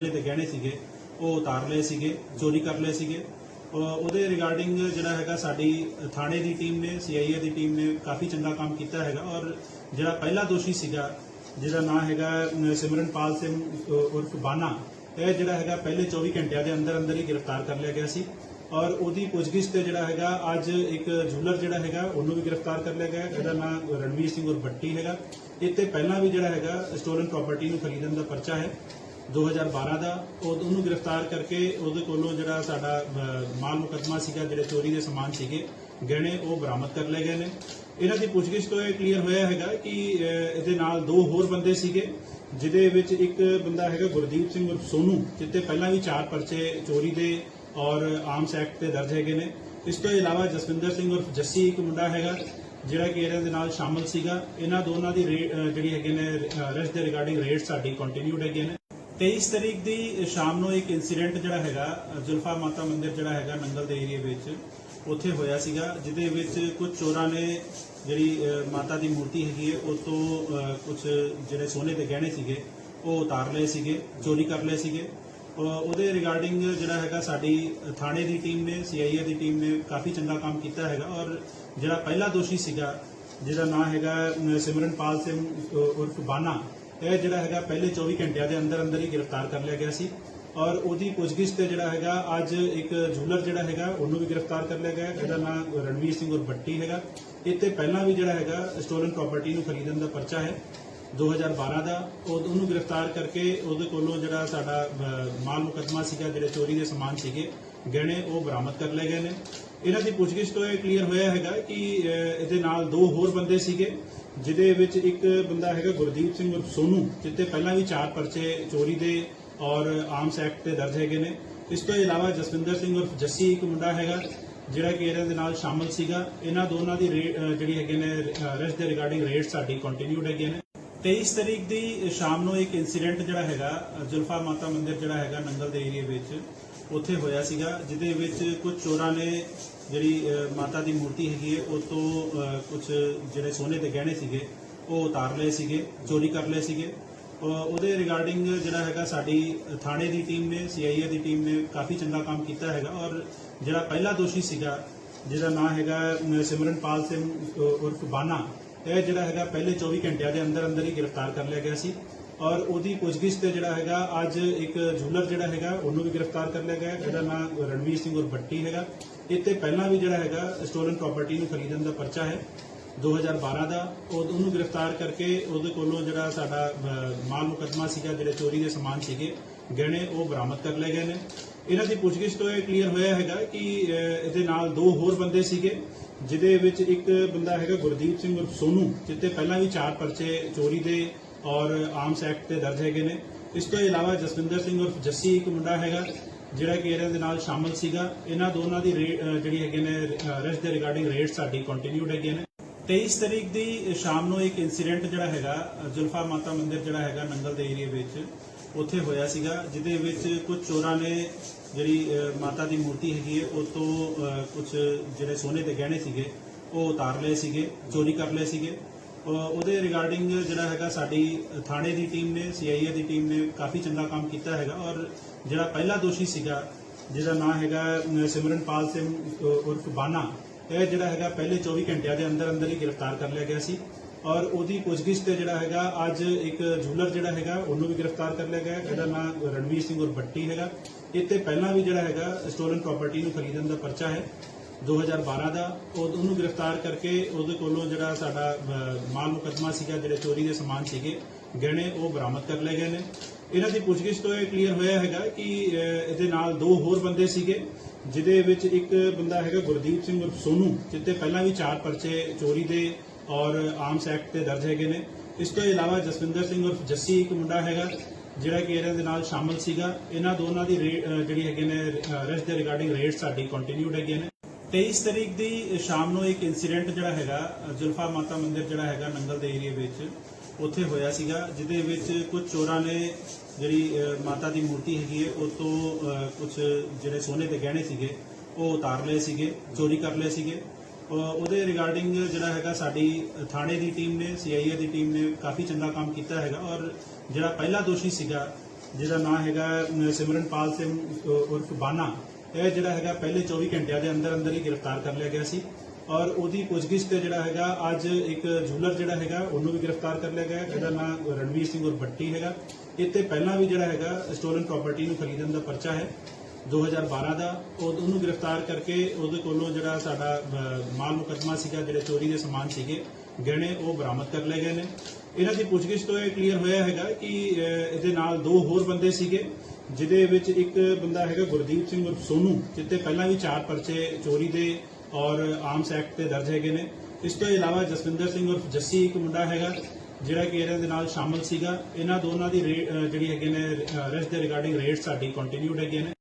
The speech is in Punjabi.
ਤੇ ਗਹਿਣੇ ਸੀਗੇ, ਉਹ ਉਤਾਰ ਲਏ ਸੀਗੇ, ਚੋਰੀ ਕਰ ਲਏ ਸੀਗੇ। ਅਹ ਉਹਦੇ ਰਿਗਾਰਡਿੰਗ ਜਿਹੜਾ ਹੈਗਾ ਸਾਡੀ ਥਾਣੇ ਦੀ ਟੀਮ ਨੇ ਸੀਆਈਏ ਦੀ ਟੀਮ ਨੇ ਕਾਫੀ ਚੰਗਾ ਕੰਮ ਕੀਤਾ ਹੈਗਾ। ਔਰ ਜਿਹੜਾ ਪਹਿਲਾ ਦੋਸ਼ੀ ਸੀਗਾ, ਜਿਹਦਾ ਨਾਮ ਹੈਗਾ ਸਿਮਰਨਪਾਲ ਸਿੰਘ ਉਰਫ ਬਾਨਾ, ਇਹ ਜਿਹੜਾ ਹੈਗਾ ਪਹਿਲੇ 24 ਘੰਟਿਆਂ ਦੇ ਅੰਦਰ ਅੰਦਰ ਹੀ ਗ੍ਰਿਫਤਾਰ ਕਰ ਲਿਆ ਗਿਆ ਸੀ। ਔਰ ਉਹਦੀ ਪੁੱਛਗਿੱਛ ਤੇ ਜਿਹੜਾ ਹੈਗਾ, ਅੱਜ ਇੱਕ ਜੂਲਰ ਜਿਹੜਾ ਹੈਗਾ, ਉਹਨੂੰ ਵੀ ਗ੍ਰਿਫਤਾਰ ਕਰ ਲਿਆ ਗਿਆ। ਇਹਦਾ ਨਾਮ ਰਣਵੀਰ ਸਿੰਘ ਉਰ ਬੱਟੀ ਹੈਗਾ। ਇਹ ਤੇ ਪਹਿਲਾਂ ਵੀ ਜਿਹੜਾ ਹੈਗਾ ਸਟੋਲਨ ਪ੍ਰਾਪਰਟੀ ਨੂੰ ਖਰੀਦਣ ਦਾ ਪਰਚਾ ਹੈ। 2012 ਦਾ, ਉਹ ਉਹਨੂੰ ਗ੍ਰਿਫਤਾਰ ਕਰਕੇ ਉਹਦੇ ਕੋਲੋਂ ਜਿਹੜਾ ਸਾਡਾ ਮਾਲ ਮੁਕੱਦਮਾ ਸੀਗਾ, ਜਿਹੜੇ ਚੋਰੀ ਦੇ ਸਮਾਨ ਸੀਗੇ, ਗਹਿਣੇ ਉਹ ਬਰਾਮਦ ਕਰ ਲਏ ਗਏ ਨੇ। ਇਹਨਾਂ ਦੀ ਪੁੱਛਗਿੱਛ ਤੋਂ ਇਹ ਕਲੀਅਰ ਹੋਇਆ ਹੈਗਾ ਕਿ ਇਹਦੇ ਨਾਲ ਦੋ ਹੋਰ ਬੰਦੇ ਸੀਗੇ, ਜਿਹਦੇ ਵਿੱਚ ਇੱਕ ਬੰਦਾ ਹੈਗਾ ਗੁਰਦੀਪ ਸਿੰਘ ਉਰਫ ਸੋਨੂ ਜਿੱਤੇ ਪਹਿਲਾਂ ਵੀ ਚਾਰ ਪਰਚੇ ਚੋਰੀ ਦੇ ਔਰ ਆਰਮਸ ਐਕਟ ਤੇ ਦਰਜ ਹੈਗੇ ਨੇ। ਇਸ ਤੋਂ ਇਲਾਵਾ ਜਸਵਿੰਦਰ ਸਿੰਘ ਉਰਫ ਜੱਸੀ ਇੱਕ ਮੁੰਡਾ ਹੈਗਾ, ਜਿਹੜਾ ਕਿ ਇਹਨਾਂ ਦੇ ਨਾਲ ਸ਼ਾਮਲ ਸੀਗਾ। ਇਹਨਾਂ ਦੋਨਾਂ ਦੀ ਰੇ- ਜਿਹੜੀ ਹੈਗੇ ਨੇ ਅਰੈਸਟ ਦੇ ਰਿਗਾਰਡਿੰਗ ਰੇਟ ਸਾਡੀ ਕੰਟੀਨਿਊਡ ਹੈਗੇ ਨੇ। 23 ਤਰੀਕ ਦੀ ਸ਼ਾਮ ਨੂੰ ਇੱਕ ਇਨਸੀਡੈਂਟ ਜਿਹੜਾ ਹੈਗਾ ਜ਼ੁਲਫਾ ਮਾਤਾ ਮੰਦਿਰ ਜਿਹੜਾ ਹੈਗਾ ਨੰਗਲ ਦੇ ਏਰੀਆ ਵਿੱਚ ਉੱਥੇ ਹੋਇਆ ਸੀਗਾ ਜਿਹਦੇ ਵਿੱਚ ਕੁਝ ਚੋਰਾਂ ਨੇ ਜਿਹੜੀ ਮਾਤਾ ਦੀ ਮੂਰਤੀ ਹੈਗੀ ਹੈ ਉਹ ਤੋਂ ਕੁਝ ਜਿਹੜੇ ਸੋਨੇ ਦੇ ਗਹਿਣੇ ਸੀਗੇ ਉਹ ਉਤਾਰ ਲਏ ਸੀਗੇ ਚੋਰੀ ਕਰ ਲਏ ਸੀਗੇ। ਅਹ, ਉਹਦੇ ਰਿਗਾਰਡਿੰਗ ਜਿਹੜਾ ਹੈਗਾ ਸਾਡੀ ਥਾਣੇ ਦੀ ਟੀਮ ਨੇ ਸੀਆਈਏ ਦੀ ਟੀਮ ਨੇ ਕਾਫੀ ਚੰਗਾ ਕੰਮ ਕੀਤਾ ਹੈਗਾ ਔਰ ਜਿਹੜਾ ਪਹਿਲਾ ਦੋਸ਼ੀ ਸੀਗਾ ਜਿਹਦਾ ਨਾਮ ਹੈਗਾ ਸਿਮਰਨਪਾਲ ਸਿੰਘ ਉਰਫ ਬਾਨਾ ਇਹ ਜਿਹੜਾ ਹੈਗਾ ਪਹਿਲੇ 24 ਘੰਟਿਆਂ ਦੇ ਅੰਦਰ ਅੰਦਰ ਹੀ ਗ੍ਰਿਫਤਾਰ ਕਰ ਲਿਆ ਗਿਆ ਸੀ ਔਰ ਉਹਦੀ ਪੁੱਛਗਿੱਛ ਤੇ ਜਿਹੜਾ ਹੈਗਾ ਅੱਜ ਇੱਕ ਜੂਲਰ ਜਿਹੜਾ ਹੈਗਾ ਉਹਨੂੰ ਵੀ ਗ੍ਰਿਫਤਾਰ ਕਰ ਲਿਆ ਗਿਆ ਇਹਦਾ ਨਾਮ ਰਣਵੀਰ ਸਿੰਘ ਔਰ ਬੱਟੀ ਹੈਗਾ। ਇਹ ਤੇ ਪਹਿਲਾਂ ਵੀ ਜਿਹੜਾ ਹੈਗਾ ਸਟੋਲਨ ਪ੍ਰਾਪਰਟੀ ਨੂੰ ਖਰੀਦਣ ਦਾ ਪਰਚਾ ਹੈ 2012 ਦਾ। ਉਹਨੂੰ ਗ੍ਰਿਫਤਾਰ ਕਰਕੇ ਉਹਦੇ ਕੋਲੋਂ ਜਿਹੜਾ ਸਾਡਾ ਮਾਲ ਮੁਕੱਦਮਾ ਸੀਗਾ, ਜਿਹੜੇ ਚੋਰੀ ਦੇ ਸਮਾਨ ਸੀਗੇ, ਗਹਿਣੇ ਉਹ ਬਰਾਮਦ ਕਰ ਲਏ ਗਏ ਨੇ। ਇਹਨਾਂ ਦੀ ਪੁੱਛਗਿੱਛ ਤੋਂ ਇਹ ਕਲੀਅਰ ਹੋਇਆ ਹੈਗਾ ਕਿ ਇਹਦੇ ਨਾਲ ਦੋ ਹੋਰ ਬੰਦੇ ਸੀਗੇ, ਜਿਹਦੇ ਵਿੱਚ ਇੱਕ ਬੰਦਾ ਹੈਗਾ ਗੁਰਦੀਪ ਸਿੰਘ ਉਰਫ ਸੋਨੂ ਜਿੱਤੇ ਪਹਿਲਾਂ ਵੀ ਚਾਰ ਪਰਚੇ ਚੋਰੀ ਦੇ ਔਰ ਆਰਮਸ ਐਕਟ ਤੇ ਦਰਜ ਹੈਗੇ ਨੇ। ਇਸ ਤੋਂ ਇਲਾਵਾ ਜਸਵਿੰਦਰ ਸਿੰਘ ਉਰਫ ਜੱਸੀ ਇੱਕ ਮੁੰਡਾ ਹੈਗਾ, ਜਿਹੜਾ ਕਿ ਇਹਨਾਂ ਦੇ ਨਾਲ ਸ਼ਾਮਲ ਸੀਗਾ। ਇਹਨਾਂ ਦੋਨਾਂ ਦੀ ਰੇ- ਜਿਹੜੀ ਹੈਗੇ ਨੇ ਅਰੈਸਟ ਦੇ ਰਿਗਾਰਡਿੰਗ ਰੇਟ ਸਾਡੀ ਕੰਟੀਨਿਊਡ ਹੈਗੇ ਨੇ। 23 ਤਰੀਕ ਦੀ ਸ਼ਾਮ ਨੂੰ ਇੱਕ ਇਨਸੀਡੈਂਟ ਜਿਹੜਾ ਹੈਗਾ ਜ਼ੁਲਫਾ ਮਾਤਾ ਮੰਦਿਰ ਜਿਹੜਾ ਹੈਗਾ ਨੰਗਲ ਦੇ ਏਰੀਆ ਵਿੱਚ ਉੱਥੇ ਹੋਇਆ ਸੀਗਾ ਜਿਹਦੇ ਵਿੱਚ ਕੁਝ ਚੋਰਾਂ ਨੇ ਜਿਹੜੀ ਮਾਤਾ ਦੀ ਮੂਰਤੀ ਹੈਗੀ ਹੈ ਉਹ ਤੋਂ ਕੁਝ ਜਿਹੜੇ ਸੋਨੇ ਦੇ ਗਹਿਣੇ ਸੀਗੇ ਉਹ ਉਤਾਰ ਲਏ ਸੀਗੇ ਚੋਰੀ ਕਰ ਲਏ ਸੀਗੇ। ਅਹ, ਉਹਦੇ ਰਿਗਾਰਡਿੰਗ ਜਿਹੜਾ ਹੈਗਾ ਸਾਡੀ ਥਾਣੇ ਦੀ ਟੀਮ ਨੇ ਸੀਆਈਏ ਦੀ ਟੀਮ ਨੇ ਕਾਫੀ ਚੰਗਾ ਕੰਮ ਕੀਤਾ ਹੈਗਾ। ਔਰ ਜਿਹੜਾ ਪਹਿਲਾ ਦੋਸ਼ੀ ਸੀਗਾ ਜਿਹਦਾ ਨਾਮ ਹੈਗਾ ਸਿਮਰਨਪਾਲ ਸਿੰਘ ਉਰਫ ਬਾਨਾ ਇਹ ਜਿਹੜਾ ਹੈਗਾ ਪਹਿਲੇ 24 ਘੰਟਿਆਂ ਦੇ ਅੰਦਰ ਅੰਦਰ ਹੀ ਗ੍ਰਿਫਤਾਰ ਕਰ ਲਿਆ ਗਿਆ ਸੀ। ਔਰ ਉਹਦੀ ਪੁੱਛਗਿੱਛ ਤੇ ਜਿਹੜਾ ਹੈਗਾ, ਅੱਜ ਇੱਕ ਜੂਲਰ ਜਿਹੜਾ ਹੈਗਾ, ਉਹਨੂੰ ਵੀ ਗ੍ਰਿਫਤਾਰ ਕਰ ਲਿਆ ਗਿਆ। ਇਹਦਾ ਨਾਮ ਰਣਵੀਰ ਸਿੰਘ ਔਰ ਬੱਟੀ ਹੈਗਾ। ਇਹ ਤੇ ਪਹਿਲਾਂ ਵੀ ਜਿਹੜਾ ਹੈਗਾ ਸਟੋਲਨ ਪ੍ਰਾਪਰਟੀ ਨੂੰ ਖਰੀਦਣ ਦਾ ਪਰਚਾ ਹੈ 2012 ਦਾ। ਉਹ ਉਹਨੂੰ ਗ੍ਰਿਫਤਾਰ ਕਰਕੇ ਉਹਦੇ ਕੋਲੋਂ ਜਿਹੜਾ ਸਾਡਾ ਮਾਲ ਮੁਕੱਦਮਾ ਸੀਗਾ, ਜਿਹੜੇ ਚੋਰੀ ਦੇ ਸਮਾਨ ਸੀਗੇ, ਗਹਿਣੇ ਉਹ ਬਰਾਮਦ ਕਰ ਲਏ ਗਏ ਨੇ। ਇਹਨਾਂ ਦੀ ਪੁੱਛਗਿੱਛ ਤੋਂ ਇਹ ਕਲੀਅਰ ਹੋਇਆ ਹੈਗਾ ਕਿ ਇਹਦੇ ਨਾਲ ਦੋ ਹੋਰ ਬੰਦੇ ਸੀਗੇ, ਜਿਹਦੇ ਵਿੱਚ ਇੱਕ ਬੰਦਾ ਹੈਗਾ ਗੁਰਦੀਪ ਸਿੰਘ ਉਰਫ ਸੋਨੂ ਜਿੱਤੇ ਪਹਿਲਾਂ ਵੀ ਚਾਰ ਪਰਚੇ ਚੋਰੀ ਦੇ ਔਰ ਆਰਮਸ ਐਕਟ ਤੇ ਦਰਜ ਹੈਗੇ ਨੇ। ਇਸ ਤੋਂ ਇਲਾਵਾ ਜਸਵਿੰਦਰ ਸਿੰਘ ਉਰਫ ਜੱਸੀ ਇੱਕ ਮੁੰਡਾ ਹੈਗਾ, ਜਿਹੜਾ ਕਿ ਇਹਨਾਂ ਦੇ ਨਾਲ ਸ਼ਾਮਲ ਸੀਗਾ। ਇਹਨਾਂ ਦੋਨਾਂ ਦੀ ਰੇ- ਜਿਹੜੀ ਹੈਗੇ ਨੇ ਅਰੈਸਟ ਦੇ ਰਿਗਾਰਡਿੰਗ ਰੇਟ ਸਾਡੀ ਕੰਟੀਨਿਊਡ ਹੈਗੇ ਨੇ। 23 ਤਰੀਕ ਦੀ ਸ਼ਾਮ ਨੂੰ ਇੱਕ ਇਨਸੀਡੈਂਟ ਜਿਹੜਾ ਹੈਗਾ ਜ਼ੁਲਫਾ ਮਾਤਾ ਮੰਦਿਰ ਜਿਹੜਾ ਹੈਗਾ ਨੰਗਲ ਦੇ ਏਰੀਆ ਵਿੱਚ ਉੱਥੇ ਹੋਇਆ ਸੀਗਾ, ਜਿਹਦੇ ਵਿੱਚ ਕੁਝ ਚੋਰਾਂ ਨੇ ਜਿਹੜੀ ਮਾਤਾ ਦੀ ਮੂਰਤੀ ਹੈਗੀ ਹੈ, ਉਹ ਤੋਂ ਕੁਝ ਜਿਹੜੇ ਸੋਨੇ ਦੇ ਗਹਿਣੇ ਸੀਗੇ, ਉਹ ਉਤਾਰ ਲਏ ਸੀਗੇ, ਚੋਰੀ ਕਰ ਲਏ ਸੀਗੇ। ਉਹਦੇ ਰਿਗਾਰਡਿੰਗ ਜਿਹੜਾ ਹੈਗਾ ਸਾਡੀ ਥਾਣੇ ਦੀ ਟੀਮ ਨੇ ਸੀਆਈਏ ਦੀ ਟੀਮ ਨੇ ਕਾਫੀ ਚੰਗਾ ਕੰਮ ਕੀਤਾ ਹੈਗਾ ਔਰ ਜਿਹੜਾ ਪਹਿਲਾ ਦੋਸ਼ੀ ਸੀਗਾ, ਜਿਹਦਾ ਨਾਮ ਹੈਗਾ ਸਿਮਰਨਪਾਲ ਸਿੰਘ ਉਰਫ ਬਾਨਾ, ਇਹ ਜਿਹੜਾ ਹੈਗਾ ਪਹਿਲੇ 24 ਘੰਟਿਆਂ ਦੇ ਅੰਦਰ ਅੰਦਰ ਹੀ ਗ੍ਰਿਫਤਾਰ ਕਰ ਲਿਆ ਗਿਆ ਸੀ ਔਰ ਉਹਦੀ ਪੁੱਛਗਿੱਛ ਤੇ ਜਿਹੜਾ ਹੈਗਾ ਅੱਜ ਇੱਕ ਜੂਲਰ ਜਿਹੜਾ ਹੈਗਾ ਉਹਨੂੰ ਵੀ ਗ੍ਰਿਫਤਾਰ ਕਰ ਲਿਆ ਗਿਆ ਇਹਦਾ ਨਾਮ ਰਣਵੀਰ ਸਿੰਘ ਉਰ ਬੱਟੀ ਹੈਗਾ। ਇਹ ਤੇ ਪਹਿਲਾਂ ਵੀ ਜਿਹੜਾ ਹੈਗਾ ਸਟੋਲਨ ਪ੍ਰਾਪਰਟੀ ਨੂੰ ਖਰੀਦਣ ਦਾ ਪਰਚਾ ਹੈ। 2012 ਦਾ, ਉਹ ਉਹਨੂੰ ਗ੍ਰਿਫਤਾਰ ਕਰਕੇ ਉਹਦੇ ਕੋਲੋਂ ਜਿਹੜਾ ਸਾਡਾ ਮਾਲ ਮੁਕੱਦਮਾ ਸੀਗਾ, ਜਿਹੜੇ ਚੋਰੀ ਦੇ ਸਮਾਨ ਸੀਗੇ, ਗਹਿਣੇ ਉਹ ਬਰਾਮਦ ਕਰ ਲਏ ਗਏ ਨੇ। ਇਹਨਾਂ ਦੀ ਪੁੱਛਗਿੱਛ ਤੋਂ ਇਹ ਕਲੀਅਰ ਹੋਇਆ ਹੈਗਾ ਕਿ ਇਹਦੇ ਨਾਲ ਦੋ ਹੋਰ ਬੰਦੇ ਸੀਗੇ, ਜਿਹਦੇ ਵਿੱਚ ਇੱਕ ਬੰਦਾ ਹੈਗਾ ਗੁਰਦੀਪ ਸਿੰਘ ਉਰਫ ਸੋਨੂ ਜਿੱਤੇ ਪਹਿਲਾਂ ਵੀ ਚਾਰ ਪਰਚੇ ਚੋਰੀ ਦੇ ਔਰ ਆਰਮਸ ਐਕਟ ਤੇ ਦਰਜ ਹੈਗੇ ਨੇ। ਇਸ ਤੋਂ ਇਲਾਵਾ ਜਸਵਿੰਦਰ ਸਿੰਘ ਉਰਫ ਜੱਸੀ ਇੱਕ ਮੁੰਡਾ ਹੈਗਾ, ਜਿਹੜਾ ਕਿ ਇਹਨਾਂ ਦੇ ਨਾਲ ਸ਼ਾਮਲ ਸੀਗਾ। ਇਹਨਾਂ ਦੋਨਾਂ ਦੀ ਰੇ- ਜਿਹੜੀ ਹੈਗੇ ਨੇ ਅਰੈਸਟ ਦੇ ਰਿਗਾਰਡਿੰਗ ਰੇਟ ਸਾਡੀ ਕੰਟੀਨਿਊਡ ਹੈਗੇ ਨੇ। 23 ਤਰੀਕ ਦੀ ਸ਼ਾਮ ਨੂੰ ਇੱਕ ਇਨਸੀਡੈਂਟ ਜਿਹੜਾ ਹੈਗਾ ਜ਼ੁਲਫਾ ਮਾਤਾ ਮੰਦਿਰ ਜਿਹੜਾ ਹੈਗਾ ਨੰਗਲ ਦੇ ਏਰੀਆ ਵਿੱਚ ਉੱਥੇ ਹੋਇਆ ਸੀਗਾ ਜਿਹਦੇ ਵਿੱਚ ਕੁਝ ਚੋਰਾਂ ਨੇ ਜਿਹੜੀ ਮਾਤਾ ਦੀ ਮੂਰਤੀ ਹੈਗੀ ਹੈ ਉਹ ਤੋਂ ਕੁਝ ਜਿਹੜੇ ਸੋਨੇ ਦੇ ਗਹਿਣੇ ਸੀਗੇ ਉਹ ਉਤਾਰ ਲਏ ਸੀਗੇ ਚੋਰੀ ਕਰ ਲਏ ਸੀਗੇ। ਅਹ, ਉਹਦੇ ਰਿਗਾਰਡਿੰਗ ਜਿਹੜਾ ਹੈਗਾ ਸਾਡੀ ਥਾਣੇ ਦੀ ਟੀਮ ਨੇ ਸੀਆਈਏ ਦੀ ਟੀਮ ਨੇ ਕਾਫੀ ਚੰਗਾ ਕੰਮ ਕੀਤਾ ਹੈਗਾ ਔਰ ਜਿਹੜਾ ਪਹਿਲਾ ਦੋਸ਼ੀ ਸੀਗਾ ਜਿਹਦਾ ਨਾਮ ਹੈਗਾ ਸਿਮਰਨਪਾਲ ਸਿੰਘ ਉਰਫ ਬਾਨਾ ਇਹ ਜਿਹੜਾ ਹੈਗਾ ਪਹਿਲੇ 24 ਘੰਟਿਆਂ ਦੇ ਅੰਦਰ ਅੰਦਰ ਹੀ ਗ੍ਰਿਫਤਾਰ ਕਰ ਲਿਆ ਗਿਆ ਸੀ। ਔਰ ਉਹਦੀ ਪੁੱਛਗਿੱਛ ਤੇ ਜਿਹੜਾ ਹੈਗਾ, ਅੱਜ ਇੱਕ ਜੂਲਰ ਜਿਹੜਾ ਹੈਗਾ, ਉਹਨੂੰ ਵੀ ਗ੍ਰਿਫਤਾਰ ਕਰ ਲਿਆ ਗਿਆ ਇਹਦਾ ਨਾਮ ਰਣਵੀਰ ਸਿੰਘ ਔਰ ਬੱਟੀ ਹੈਗਾ। ਇਹ ਤੇ ਪਹਿਲਾਂ ਵੀ ਜਿਹੜਾ ਹੈਗਾ ਸਟੋਲਨ ਪ੍ਰਾਪਰਟੀ ਨੂੰ ਖਰੀਦਣ ਦਾ ਪਰਚਾ ਹੈ 2012 ਦਾ। ਉਹਨੂੰ ਗ੍ਰਿਫਤਾਰ ਕਰਕੇ ਉਹਦੇ ਕੋਲੋਂ ਜਿਹੜਾ ਸਾਡਾ ਮਾਲ ਮੁਕੱਦਮਾ ਸੀਗਾ, ਜਿਹੜੇ ਚੋਰੀ ਦੇ ਸਮਾਨ ਸੀਗੇ, ਗਹਿਣੇ ਉਹ ਬਰਾਮਦ ਕਰ ਲਏ ਗਏ ਨੇ। ਇਹਨਾਂ ਦੀ ਪੁੱਛਗਿੱਛ ਤੋਂ ਇਹ ਕਲੀਅਰ ਹੋਇਆ ਹੈਗਾ ਕਿ ਇਹਦੇ ਨਾਲ ਦੋ ਹੋਰ ਬੰਦੇ ਸੀਗੇ। ਜਿਹਦੇ ਵਿੱਚ ਇੱਕ ਬੰਦਾ ਹੈਗਾ ਗੁਰਦੀਪ ਸਿੰਘ ਉਰਫ ਸੋਨੂ ਜਿੱਤੇ ਪਹਿਲਾਂ ਵੀ ਚਾਰ ਪਰਚੇ ਚੋਰੀ ਦੇ ਔਰ ਆਰਮਸ ਐਕਟ ਤੇ ਦਰਜ ਹੈਗੇ ਨੇ। ਇਸ ਤੋਂ ਇਲਾਵਾ ਜਸਵਿੰਦਰ ਸਿੰਘ ਉਰਫ ਜੱਸੀ ਇੱਕ ਮੁੰਡਾ ਹੈਗਾ, ਜਿਹੜਾ ਕਿ ਇਹਨਾਂ ਦੇ ਨਾਲ ਸ਼ਾਮਲ ਸੀਗਾ। ਇਹਨਾਂ ਦੋਨਾਂ ਦੀ ਰੇ- ਜਿਹੜੀ ਹੈਗੇ ਨੇ ਅਰੈਸਟ ਦੇ ਰਿਗਾਰਡਿੰਗ ਰੇਟ ਸਾਡੀ ਕੰਟੀਨਿਊਡ ਹੈਗੇ ਨੇ।